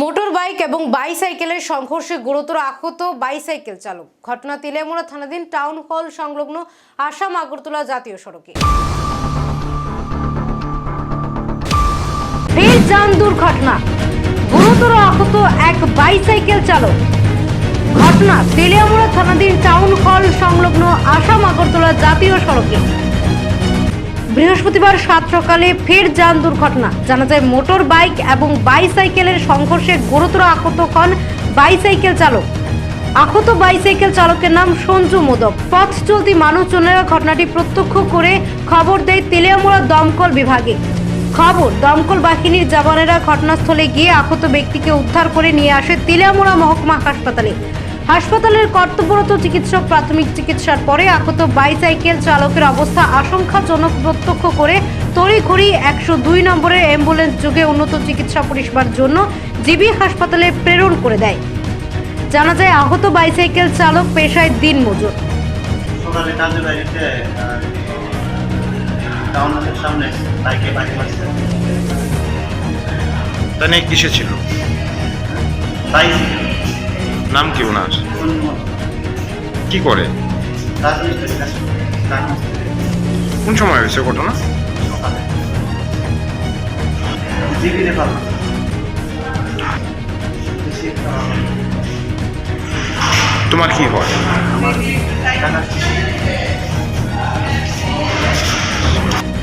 Motor bike এবং বাইসাইকেলের সংঘর্ষে গুরুতর আহত বাইসাইকেল চালক। ঘটনা তিলেমুড়া থানাধীন টাউন হল সংলগ্ন আসাম আগরতলা জাতীয় সড়কে। দুর্ঘটনা। গুরুতর আহত এক বাইসাইকেল চালক। ঘটনা তেলিয়ামুড়া থানাধীন টাউন হল সংলগ্ন আসাম আগরতলা জাতীয় সড়কে। বৃহস্পতিবার সাত সকালে ফের যান দুর্ঘটনা। জানা যায় মোটর, বাইক এবং বাইসাইকেলের সংঘর্ষে গুরুতর আহত হন বাইসাইকেল চালক। আহত বাইসাইকেল চালকের নাম সঞ্জু মোদক। পথ চলতি মানুষজনেরা ঘটনাটি প্রত্যক্ষ করে খবর দেয় তেলিয়ামুড়া দমকল বিভাগে। খবর, দমকল বাহিনীর জওয়ানেরা ঘটনাস্থলে গিয়ে আহত ব্যক্তিকে উদ্ধার করে নিয়ে আসে তেলিয়ামুড়া মহকুমা হাসপাতালে। হাসপাতালের কর্তব্যরত চিকিৎসক প্রাথমিক চিকিৎসার পরে আহত বাইসাইকেল চালকের অবস্থা আশঙ্কাজনক প্রত্যক্ষ করে তড়িঘড়ি একশো দুই নম্বরের অ্যাম্বুলেন্স যুগে উন্নত চিকিৎসা পরিষেবার জন্য জিবি হাসপাতালে প্রেরণ করে দেয়। জানা যায় আহত বাইসাইকেল চালক পেশায় দিন মজুর। সকালে কাজে বাড়িতে টাউন সামনে বাইকে মারছে। কিসে ছিল? বাইক নাম কি ওনার? কি করে? কোন সময় হয়েছে ঘটনা? তোমার কি হয়?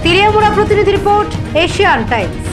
তিরিয়ামুড়া প্রতিনিধি রিপোর্ট, এশিয়ান টাইমস।